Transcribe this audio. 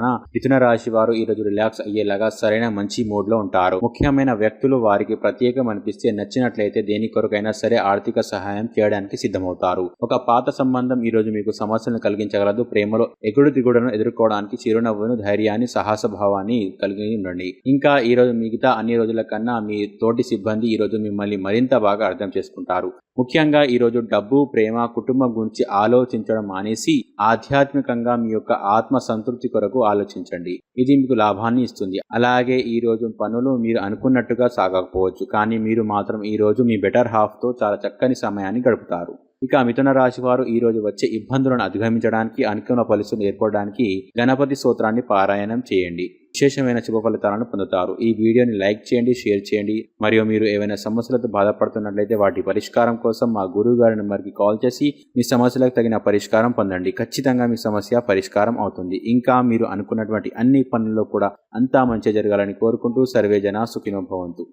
వలన మిథున రాశి వారు ఈ రోజు రిలాక్స్ అయ్యేలాగా సరైన మంచి మూడ్లో ఉంటారు. ముఖ్యమైన వ్యక్తులు వారికి ప్రత్యేకం అనిపిస్తే నచ్చినట్లయితే దేని కొరకైనా సరే ఆర్థిక సహాయం చేయడానికి సిద్ధమవుతారు. ఒక పాత సంబంధం ఈ రోజు మీకు సమస్యలను కలిగించగలదు. ప్రేమలో ఎగుడు దిగుడును ఎదుర్కోవడానికి చిరునవ్వును ధైర్యాన్ని సాహస భావాన్ని కలిగి ఉండండి. ఇంకా ఈ రోజు మిగతా అన్ని రోజుల కన్నా మీ తోటి సిబ్బంది ఈ రోజు మిమ్మల్ని మరింత బాగా అర్థం చేసుకుంటారు. ముఖ్యంగా ఈ రోజు డబ్బు ప్రేమ కుటుంబం గురించి ఆలోచించడం మానేసి ఆధ్యాత్మికంగా మీ యొక్క ఆత్మ సంతృప్తి కొరకు ఆలోచించండి. ఇది మీకు లాభాన్ని ఇస్తుంది. అలాగే ఈ రోజు పనులు మీరు అనుకున్నట్టుగా సాగకపోవచ్చు. కానీ మీరు మాత్రం ఈ రోజు మీ బెటర్ హాఫ్తో చాలా చక్కని సమయాన్ని గడుపుతారు. ఇక మిథున రాశి వారు ఈ రోజు వచ్చే ఇబ్బందులను అధిగమించడానికి అనుకున్న ఫలితం ఏర్పడడానికి గణపతి స్తోత్రాన్ని పారాయణం చేయండి. విశేషమైన శుభ ఫలితాలను పొందుతారు. ఈ వీడియోని లైక్ చేయండి షేర్ చేయండి. మరియు మీరు ఏవైనా సమస్యలతో బాధపడుతున్నట్లయితే వాటి పరిష్కారం కోసం మా గురువు గారి నెంబర్కి కాల్ చేసి మీ సమస్యలకు తగిన పరిష్కారం పొందండి. ఖచ్చితంగా మీ సమస్య పరిష్కారం అవుతుంది. ఇంకా మీరు అనుకున్నటువంటి అన్ని పనుల్లో కూడా అంతా మంచి జరగాలని కోరుకుంటూ సర్వేజన సుఖినోభవంతు